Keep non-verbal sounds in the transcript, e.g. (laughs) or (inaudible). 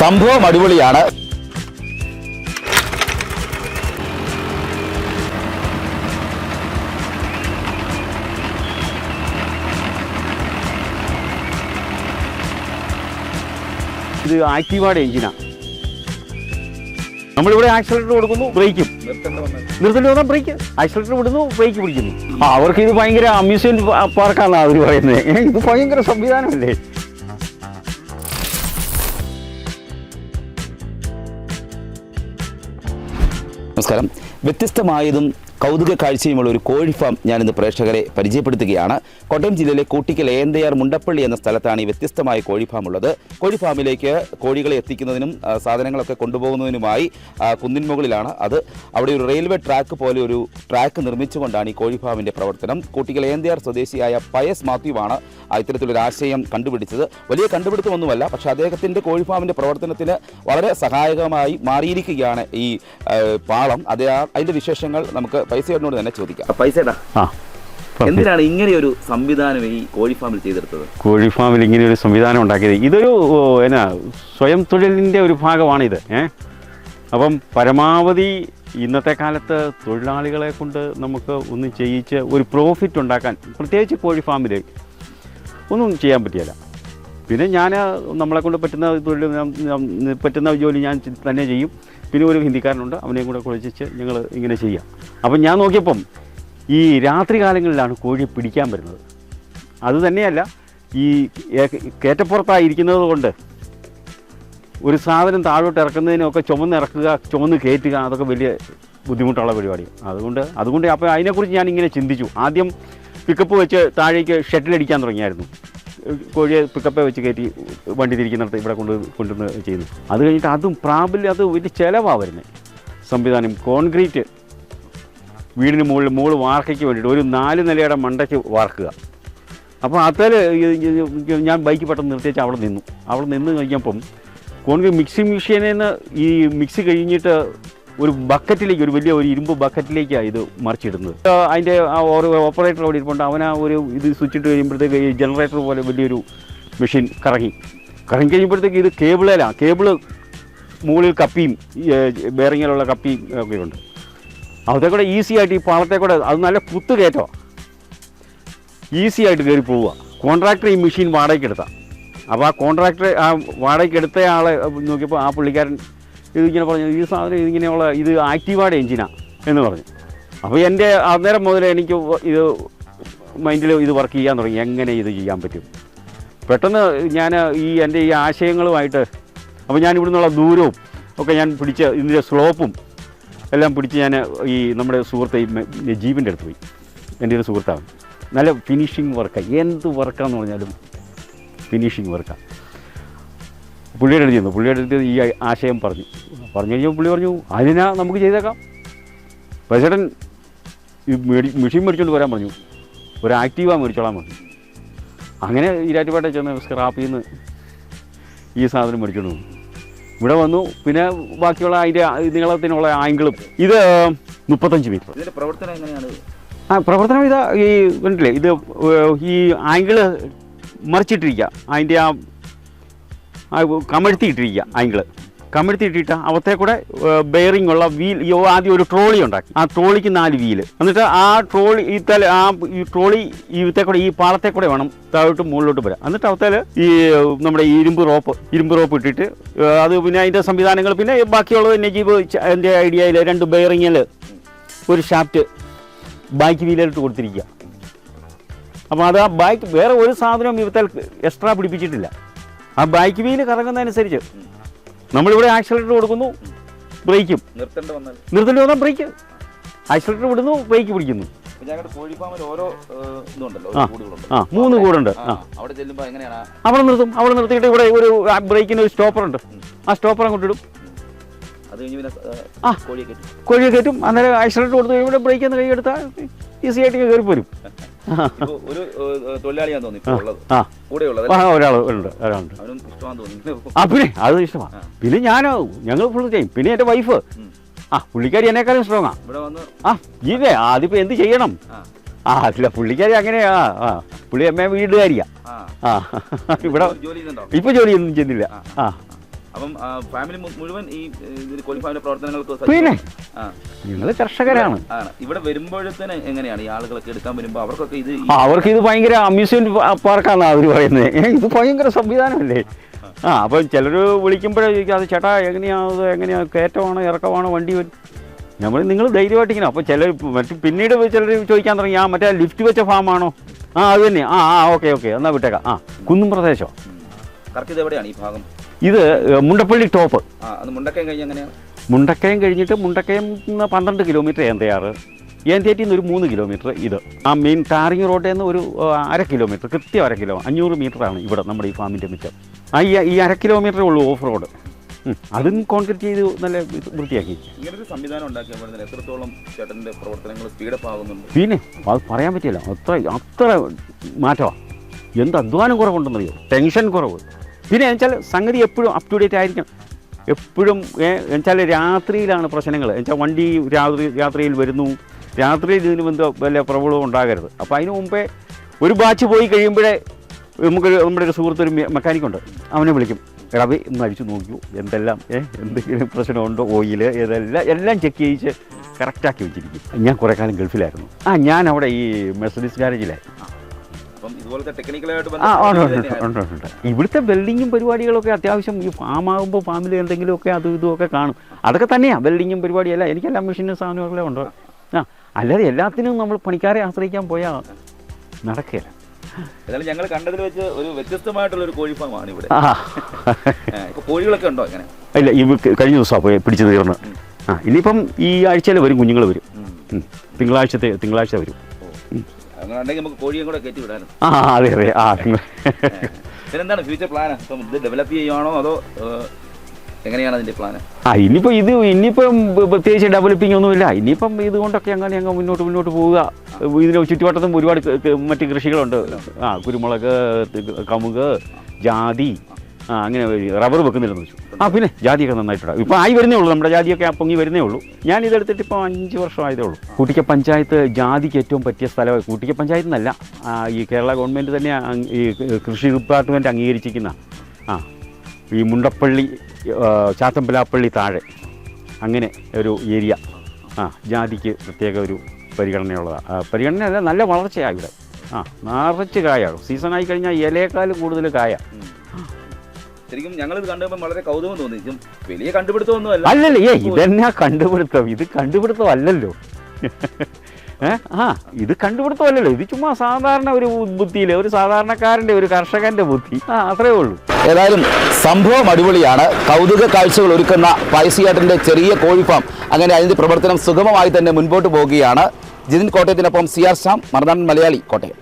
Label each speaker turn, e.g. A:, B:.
A: സംഭവം അടിപൊളിയാണ്.
B: ഇത് ആക്റ്റീവാഡ് എഞ്ചിനാണ് നമ്മളിവിടെ ആക്സിലേറ്റർ കൊടുക്കുന്നു ബ്രേക്കും നിർത്തേണ്ടി വന്നാൽ ബ്രേക്ക് ആക്സിലേറ്റർ വിടുന്നു ബ്രേക്ക് പിടിക്കുന്നു. ആ, അവർക്ക് ഇത് ഭയങ്കര അമ്യൂസ്മെന്റ് പാർക്കാണെന്നാണ് അവർ പറയുന്നത്. ഇത് ഭയങ്കര സംവിധാനമല്ലേ?
A: നമസ്കാരം. വ്യത്യസ്തമായതും കൗതുക കാഴ്ചയുമുള്ള ഒരു കോഴി ഫാം ഞാനിന്ന് പ്രേക്ഷകരെ പരിചയപ്പെടുത്തുകയാണ്. കോട്ടയം ജില്ലയിലെ കൂട്ടിക്കൽ ഏന്തയാർ മുണ്ടപ്പള്ളി എന്ന സ്ഥലത്താണ് ഈ വ്യത്യസ്തമായ കോഴി ഫാം ഉള്ളത്. കോഴി ഫാമിലേക്ക് കോഴികളെ എത്തിക്കുന്നതിനും സാധനങ്ങളൊക്കെ കൊണ്ടുപോകുന്നതിനുമായി കുന്നിൻമുകളിലാണ് കുന്നിൻ മുകളിലാണ് അത്. അവിടെ ഒരു റെയിൽവേ ട്രാക്ക് പോലെ ഒരു ട്രാക്ക് നിർമ്മിച്ചുകൊണ്ടാണ് ഈ കോഴി ഫാമിന്റെ പ്രവർത്തനം. കൂട്ടിക്കൽ ഏന്തയാർ സ്വദേശിയായ പയസ് മാത്യുവാണ് ഇത്തരത്തിലൊരു ആശയം കണ്ടുപിടിച്ചത്. വലിയ കണ്ടുപിടുത്തമൊന്നുമല്ല പക്ഷേ അദ്ദേഹത്തിന്റെ കോഴി ഫാമിന്റെ പ്രവർത്തനത്തിന് വളരെ സഹായകമായി മാറിയിരിക്കുകയാണ് ഈ പാളം. അതേ അതിന്റെ വിശേഷങ്ങൾ നമുക്ക് പൈസയോടിനോട് തന്നെ ചോദിക്കാം. പൈസ
B: ആ
A: എന്തിനാണ് ഇങ്ങനെ ഒരു സംവിധാനം ഈ കോഴി ഫാമിൽ ചെയ്തെടുത്തത്?
B: കോഴി ഫാമിൽ ഇങ്ങനെ ഒരു സംവിധാനം ഉണ്ടാക്കിയത്. ഇതൊരു എന്നാ സ്വയം തൊഴിലിന്റെ ഒരു ഭാഗമാണിത് ഏ? അപ്പം പരമാവധി ഇന്നത്തെ കാലത്ത് തൊഴിലാളികളെ കൊണ്ട് നമുക്ക് ഒന്ന് ചെയ്യിച്ച് ഒരു പ്രോഫിറ്റ് ഉണ്ടാക്കാൻ പ്രത്യേകിച്ച് കോഴി ഫാമിൽ ഒന്നും ചെയ്യാൻ പറ്റിയല്ല. പിന്നെ ഞാൻ നമ്മളെ കൊണ്ട് പറ്റുന്ന തൊഴിൽ പറ്റുന്ന ജോലി ഞാൻ തന്നെ ചെയ്യും. പിന്നെ ഒരു ഹിന്ദിക്കാരനുണ്ട് അവനെയും കൂടെ കുളിച്ച് ഞങ്ങൾ ഇങ്ങനെ ചെയ്യാം. അപ്പം ഞാൻ നോക്കിയപ്പം ഈ രാത്രി കാലങ്ങളിലാണ് കോഴി പിടിക്കാൻ വരുന്നത്. അത് തന്നെയല്ല ഈ കയറ്റപ്പുറത്തായിരിക്കുന്നത് കൊണ്ട് ഒരു സാധനം താഴോട്ട് ഇറക്കുന്നതിനൊക്കെ ചുമന്ന് ഇറക്കുക ചുമന്ന് കയറ്റുക അതൊക്കെ വലിയ ബുദ്ധിമുട്ടുള്ള പരിപാടിയാണ് അതുകൊണ്ട് അതുകൊണ്ട് അപ്പോൾ അതിനെക്കുറിച്ച് ഞാൻ ഇങ്ങനെ ചിന്തിച്ചു. ആദ്യം പിക്കപ്പ് വെച്ച് താഴേക്ക് ഷട്ടിലടിക്കാൻ തുടങ്ങിയായിരുന്നു. കോഴിയെ പിക്കപ്പേ വെച്ച് കയറ്റി വണ്ടി തിരിക്കുന്നിടത്ത് ഇവിടെ കൊണ്ട് കൊണ്ടുവന്ന് ചെയ്യുന്നു അത് കഴിഞ്ഞിട്ട് അതും പ്രാബല്യം അത് വലിയ ചിലവാണ് വരുന്നത് സംവിധാനം കോൺക്രീറ്റ് വീടിന് മുകളിൽ മുകളിൽ വാർക്കയ്ക്ക് വേണ്ടിയിട്ട് ഒരു നാല് നിലയുടെ മണ്ടയ്ക്ക് വാർക്കുക. അപ്പോൾ അതിൽ ഞാൻ ബൈക്ക് പെട്ടെന്ന് നിർത്തിച്ച് അവിടെ നിന്നു. അവിടെ നിന്ന് കഴിഞ്ഞപ്പം കോൺക്രീറ്റ് മിക്സിംഗ് മെഷീനിൽ നിന്ന് ഈ മിക്സി കഴിഞ്ഞിട്ട് ഒരു ബക്കറ്റിലേക്ക് ഒരു വലിയ ഒരു ഇരുമ്പ് ബക്കറ്റിലേക്കാണ് ഇത് മറിച്ചിടുന്നത്. അതിന്റെ ഓപ്പറേറ്റർ അവിടെ ഇരിപ്പുണ്ട്. അവൻ ആ ഒരു ഇത് സ്വിച്ച് ഇട്ട് കഴിയുമ്പോഴത്തേക്ക് ഈ ജനറേറ്റർ പോലെ വലിയൊരു മെഷീൻ കറങ്ങി. കറങ്ങി കഴിയുമ്പോഴത്തേക്ക് ഇത് കേബിളിലാണ് കേബിൾ മുകളിൽ കപ്പിയും ബെയറിങ്ങിലുള്ള കപ്പിയും ഒക്കെ ഉണ്ട്. അവിടെ കൂടെ ഈസി ആയിട്ട് ഈ പാളത്തെ കൂടെ അത് നല്ല കുത്തു കയറ്റോ ഈസി ആയിട്ട് കയറി പോവുക കോൺട്രാക്ടർ ഈ മെഷീൻ വാടകയ്ക്ക് എടുത്താൽ അപ്പോൾ ആ കോൺട്രാക്ടർ ആ വാടകയ്ക്ക് എടുത്ത ആളെ നോക്കിയപ്പോൾ ആ പുള്ളിക്കാരൻ ഇതിങ്ങനെ പറഞ്ഞു. ഈ സാധനം ഇതിങ്ങനെയുള്ള ഇത് ആക്റ്റീവായ എഞ്ചിനാണ് എന്ന് പറഞ്ഞു. അപ്പോൾ എന്റെ അന്നേരം മുതൽ എനിക്ക് ഇത് മൈൻഡിൽ ഇത് വർക്ക് ചെയ്യാൻ തുടങ്ങി. എങ്ങനെ ഇത് ചെയ്യാൻ പറ്റും? പെട്ടെന്ന് ഞാൻ ഈ എന്റെ ഈ ആശയങ്ങളുമായിട്ട് അപ്പോൾ ഞാൻ ഇവിടെ നിന്നുള്ള ദൂരവും ഒക്കെ ഞാൻ പിടിച്ച് ഇതിന്റെ സ്ലോപ്പും എല്ലാം പിടിച്ച് ഞാൻ ഈ നമ്മുടെ സുഹൃത്ത് നജീബിന്റെ അടുത്ത് പോയി. എന്റെ ഒരു സുഹൃത്താണ്. നല്ല ഫിനിഷിങ് വർക്കാണ് എന്ത് വർക്കാന്ന് പറഞ്ഞാലും ഫിനിഷിങ് വർക്കാണ് പുള്ളിയുടെ അടുത്ത് ചെന്നു. പുള്ളിയുടെ അടുത്ത് ഈ ആശയം പറഞ്ഞു. പറഞ്ഞു കഴിഞ്ഞപ്പോൾ പുള്ളി പറഞ്ഞു അതിനാ നമുക്ക് ചെയ്തേക്കാം. പ്രസിഡൻ ഈ മേടി മെഷീൻ മേടിച്ചുകൊണ്ട് വരാൻ പറഞ്ഞു. ഒരു ആക്റ്റീവാ മേടിച്ചോളാൻ പറഞ്ഞു. അങ്ങനെ ഈരാറ്റുപേട്ട ചെന്ന് സ്ക്രാപ്പിൽ നിന്ന് ഈ സാധനം മേടിച്ചോണ്ട് വന്നു. ഇവിടെ വന്നു. പിന്നെ ബാക്കിയുള്ള അതിന്റെ നീളത്തിനുള്ള ആംഗിളും. ഇത് മുപ്പത്തഞ്ച് മീറ്റർ.
A: പ്രവർത്തനം എങ്ങനെയാണ്?
B: ആ പ്രവർത്തനം ഇതാ ഈ കണ്ടില്ലേ? ഇത് ഈ ആംഗിൾ മറിച്ചിട്ടിരിക്കുക. അതിന്റെ ആ കമഴ്ത്തിയിട്ടിരിക്കുക ആംഗിൾ കമഴ്ത്തിയിട്ടിട്ട് അവത്തെ കൂടെ ബെയറിംഗ് ഉള്ള വീൽ ആദ്യം ഒരു ട്രോളി ഉണ്ടാക്കി. ആ ട്രോളിക്ക് നാല് വീൽ. എന്നിട്ട് ആ ട്രോളി ഈ തല ആ ഈ ട്രോളി ഇവത്തെ കൂടെ ഈ പാളത്തെ കൂടെ വേണം താഴോട്ട് മുകളിലോട്ട് വരാം എന്നിട്ട് അവത്തേൽ ഈ നമ്മുടെ ഇരുമ്പ് റോപ്പ് ഇരുമ്പ് റോപ്പ് ഇട്ടിട്ട് അത് പിന്നെ അതിന്റെ സംവിധാനങ്ങൾ പിന്നെ ബാക്കിയുള്ളത് നജീബ് എന്റെ ഐഡിയയിൽ രണ്ട് ബെയറിങ്ങിൽ ഒരു ഷാഫ്റ്റ് ബാക്ക് വീലിട്ട് കൊടുത്തിരിക്കുക. അപ്പോൾ അത് ആ ബൈക്ക് വേറെ ഒരു സാധനവും ഇവത്തേൽ എക്സ്ട്രാ പിടിപ്പിച്ചിട്ടില്ല. ആ ബൈക്ക് വീൽ കറങ്ങുന്നതനുസരിച്ച് നമ്മളിവിടെ ആക്സിലേറ്റർ കൊടുക്കുന്നു ബ്രേക്കും
A: നിർത്തേണ്ട വന്നാൽ.
B: നിർത്തേണ്ടി വന്നാൽ ബ്രേക്ക് ആക്സിലേറ്റർ വിടുന്നു ബ്രേക്ക് പിടിക്കുന്നു. മൂന്ന് കൂടുണ്ട്.
A: അവിടെ
B: നിർത്തും അവിടെ നിർത്തിയിട്ട് ഇവിടെ ഒരു ബ്രേക്കിന് ഒരു സ്റ്റോപ്പർ ഉണ്ട്. ആ സ്റ്റോപ്പർ അങ്ങോട്ട് ഇടും.
A: കോഴിയെ കയറ്റി.
B: അന്നേരം ആക്സിലേറ്റർ കൊടുത്ത് ഇവിടെ ബ്രേക്ക് എന്ന് കൈയെടുത്താൽ ഈസി ആയിട്ട് കയറി പോരും. (laughs)
A: ഒരു തൊഴിലാളിയാന്ന് തോന്നി ഉള്ളത്.
B: ആ.
A: കൂടെ ഉള്ളത്
B: ഒരാൾ ഉണ്ട് ഒരാളുണ്ട് ആ പിന്നെ അത് ഇഷ്ടമാണ്. പിന്നെ ഞാൻ ഞങ്ങൾ ഫുൾ ചെയ്യും പിന്നെ എന്റെ വൈഫ് ആ പുള്ളിക്കാരി എന്നെക്കാളും സ്ട്രോങ്ങാ ആ. ഇതേ അതിപ്പോ എന്ത് ചെയ്യണം?
A: ആ.
B: അല്ല പുള്ളിക്കാരി അങ്ങനെയാ. ആ പുള്ളി അമ്മ വീടുകാരിയാ
A: ആ.
B: ഇവിടെ ഇപ്പൊ ജോലിയൊന്നും ചെയ്യുന്നില്ല. ആ.
A: അപ്പം ഫാമിലി മുഴുവൻ ഈ ഇതിൽ കോഴി ഫാമിന്റെ പ്രവർത്തനങ്ങൾക്ക്
B: ഞങ്ങൾ കർഷകരാണ്.
A: ഇവിടെ വരുമ്പോഴത്തേന് എങ്ങനെയാണ് ഈ ആളുകളൊക്കെ എടുക്കാൻ വരുമ്പോൾ അവർക്കൊക്കെ ഇത്
B: അവർക്ക് ഇത് ഭയങ്കര അമ്യൂസ്മെന്റ് പാർക്കാണ് അവർ പറയുന്നത് ഇത് ഭയങ്കര സംവിധാനമല്ലേ? ആ. അപ്പം ചിലർ വിളിക്കുമ്പോഴേ അത് ചേട്ടാ എങ്ങനെയാണ് എങ്ങനെയാ? എങ്ങനെയാണ് കയറ്റമാണോ? ഇറക്കമാണോ? വണ്ടി വരും നമ്മൾ നിങ്ങൾ ധൈര്യമായിട്ട് ഇങ്ങനെ അപ്പോൾ ചിലർ മറ്റു പിന്നീട് ചിലർ ചോദിക്കാൻ തുടങ്ങി ആ മറ്റേ ലിഫ്റ്റ് വെച്ച ഫാം ആണോ? ആ അത് തന്നെ. ആ ആ ഓക്കെ ഓക്കെ. എന്നാൽ വിട്ടേക്കാം. ആ കുന്നും പ്രദേശം?
A: കറക്റ്റ് എവിടെയാണ് ഈ ഭാഗം?
B: ഇത് മുണ്ടപ്പള്ളി ടോപ്പ്.
A: മുണ്ടക്കയം കഴിഞ്ഞ് എങ്ങനെയാണ്
B: മുണ്ടക്കയം കഴിഞ്ഞിട്ട് മുണ്ടക്കയം പന്ത്രണ്ട് കിലോമീറ്റർ ഏന്തയാറ്. ഏന്തേറ്റിൽ നിന്ന് ഒരു മൂന്ന് കിലോമീറ്റർ ഇത്. ആ മെയിൻ ടാറിങ് റോഡിൽ നിന്ന് ഒരു അര കിലോമീറ്റർ കൃത്യം അര കിലോ അഞ്ഞൂറ് മീറ്ററാണ് ഇവിടെ നമ്മുടെ ഈ ഫാമിന്റെ മിച്ചം. ആ ഈ ഈ അര കിലോമീറ്ററേ ഉള്ളൂ ഓഫ് റോഡ്. അതും കോൺക്രീറ്റ് ചെയ്ത് നല്ല വൃത്തിയാക്കി.
A: ഇങ്ങനൊരു സംവിധാനം ഉണ്ടാക്കിയപ്പോൾ എത്രത്തോളം പ്രവർത്തനങ്ങൾ സ്പീഡപ്പ് ആകുന്നുണ്ട്?
B: പിന്നെ അത് പറയാൻ പറ്റില്ല. അത്ര അത്ര മാറ്റമാണ് എന്ത് അധ്വാനം കുറവുണ്ടെന്നറിയോ? ടെൻഷൻ കുറവ്. പിന്നെ വെച്ചാൽ സംഗതി എപ്പോഴും അപ് ടു ഡേറ്റ് ആയിരിക്കണം എപ്പോഴും എന്നുവെച്ചാൽ രാത്രിയിലാണ് പ്രശ്നങ്ങൾ. എന്നുവെച്ചാൽ വണ്ടി രാത്രി രാത്രിയിൽ വരുന്നു. രാത്രിയിൽ ഇതിന് ബന്ധ വല്ല പ്രോബ്ലവും ഉണ്ടാകരുത്. അപ്പോൾ അതിന് മുമ്പേ ഒരു ബാച്ച് പോയി കഴിയുമ്പോഴേ നമുക്ക് നമ്മുടെ ഒരു സുഹൃത്ത് ഒരു മെക്കാനിക്കുണ്ട് അവനെ വിളിക്കും. റവി ഒന്ന് അടിച്ചു നോക്കൂ. എന്തെല്ലാം എന്തെങ്കിലും പ്രശ്നമുണ്ടോ? ഓയിൽ ഇതെല്ലാം എല്ലാം ചെക്ക് ചെയ്യിച്ച് കറക്റ്റാക്കി വെച്ചിരിക്കും. ഞാൻ കുറേ കാലം ഗൾഫിലായിരുന്നു. ആ ഞാൻ അവിടെ ഈ മെർസഡീസ് ഗാരേജിലായി ഇവിടുത്തെ വെൽഡിങ്ങും പരിപാടികളൊക്കെ അത്യാവശ്യം ഈ ഫാമാകുമ്പോൾ ഫാമിൽ എന്തെങ്കിലുമൊക്കെ അതും ഇതുമൊക്കെ കാണും. അതൊക്കെ തന്നെയാണ് വെൽഡിങ്ങും പരിപാടിയല്ല. എനിക്കെല്ലാം മെഷീനും സാധനങ്ങളെ ഉണ്ട്. ആ അല്ലാതെ എല്ലാത്തിനും നമ്മൾ പണിക്കാരെ ആശ്രയിക്കാൻ പോയാൽ നടക്കില്ല
A: എന്നാലും ഞങ്ങൾ കണ്ടതിൽ വെച്ച് ഒരു വ്യത്യസ്തമായിട്ടുള്ള ഒരു കോഴി ഫാമാണ് ഇവിടെ കോഴികളൊക്കെ ഉണ്ടോ അങ്ങനെ
B: ഇല്ല ഈ കഴിഞ്ഞ ദിവസമാണ് പോയി പിടിച്ചു തീർന്ന്. ആ ഇനിയിപ്പം ഈ ആഴ്ചയിൽ വരും കുഞ്ഞുങ്ങൾ വരും. തിങ്കളാഴ്ചത്തെ തിങ്കളാഴ്ച വരും.
A: നമുക്ക് കോഴിയും കൂടെ കയറ്റി വിടാനും
B: ആ അതെ അതെ. ആ
A: ഇതിനെന്താണ് ഫ്യൂച്ചർ പ്ലാൻ ഇത് ഡെവലപ്പ് ചെയ്യുവാണോ അതോ എങ്ങനെയാണ് അതിന്റെ പ്ലാൻ
B: ആ ഇത് ഇനിയിപ്പം പ്രത്യേകിച്ച് ഡെവലപ്പിംഗ് ഒന്നുമില്ല. ഇനിയിപ്പം ഇതുകൊണ്ടൊക്കെ അങ്ങനെ അങ്ങ് മുന്നോട്ട് മുന്നോട്ട് പോവുക. ഇതിന് ചുറ്റുവട്ടത്തും ഒരുപാട് മറ്റ് കൃഷികളുണ്ട്. ആ കുരുമുളക് കമുക് ജാതി ആ അങ്ങനെ റബ്ബർ വെക്കുന്നില്ലെന്ന് വെച്ചു. ആ പിന്നെ ജാതിയൊക്കെ നന്നായിട്ടുണ്ട്. ഇപ്പോൾ ആയി വരുന്നേ ഉള്ളൂ. നമ്മുടെ ജാതിയൊക്കെ പൊങ്ങി വരുന്നേ ഉള്ളൂ. ഞാൻ ഇതെടുത്തിട്ട് ഇപ്പോൾ അഞ്ച് വർഷമായതേ ഉള്ളൂ. കൂട്ടിക്ക പഞ്ചായത്ത് ജാതിക്ക് ഏറ്റവും പറ്റിയ സ്ഥലമായി കൂട്ടിക്ക പഞ്ചായത്ത് എന്നല്ല ഈ കേരള ഗവൺമെന്റ് തന്നെ ഈ കൃഷി ഡിപ്പാർട്ട്മെന്റ് അംഗീകരിച്ചിരിക്കുന്ന ആ ഈ മുണ്ടപ്പള്ളി ചാത്തമ്പലാപ്പള്ളി താഴെ അങ്ങനെ ഒരു ഏരിയ ആ ജാതിക്ക് പ്രത്യേക ഒരു പരിഗണനയുള്ളതാണ് പരിഗണനയല്ല നല്ല വളർച്ചയാണ് ഇവിടെ. ആ നിറച്ച് കായാണ് സീസണായി കഴിഞ്ഞാൽ ഇലയേക്കാൾ കൂടുതൽ കായ.
A: ശരിക്കും ഞങ്ങൾ ഇത് കണ്ടുമ്പോൾ വളരെ കൗതുകം തോന്നി. ഇതും വലിയ കണ്ടുപിടുത്തമൊന്നുമല്ല.
B: അല്ലല്ലേ ഏ ഇതെന്നാ കണ്ടുപിടുത്തം. ഇത് കണ്ടുപിടുത്തം അല്ലല്ലോ ആ ഇത് കണ്ടുപിടുത്തം അല്ലല്ലോ ഇത് ചുമ്മാ സാധാരണ ഒരു ബുദ്ധിയിലെ ഒരു സാധാരണക്കാരന്റെ ഒരു കർഷകന്റെ ബുദ്ധി. ആ അത്രേ ഉള്ളൂ.
A: ഏതായാലും സംഭവം അടിപൊളിയാണ്. കൗതുക കാഴ്ചകൾ ഒരുക്കുന്ന പൈസയാട്ടിന്റെ ചെറിയ കോഴിഫാം അങ്ങനെ അതിന്റെ പ്രവർത്തനം സുഗമമായി തന്നെ മുൻപോട്ട് പോവുകയാണ്. ജിതിൻ കോട്ടയത്തിനൊപ്പം സി ആർ ശ്യാം മറുനാടൻ മലയാളി കോട്ടയം.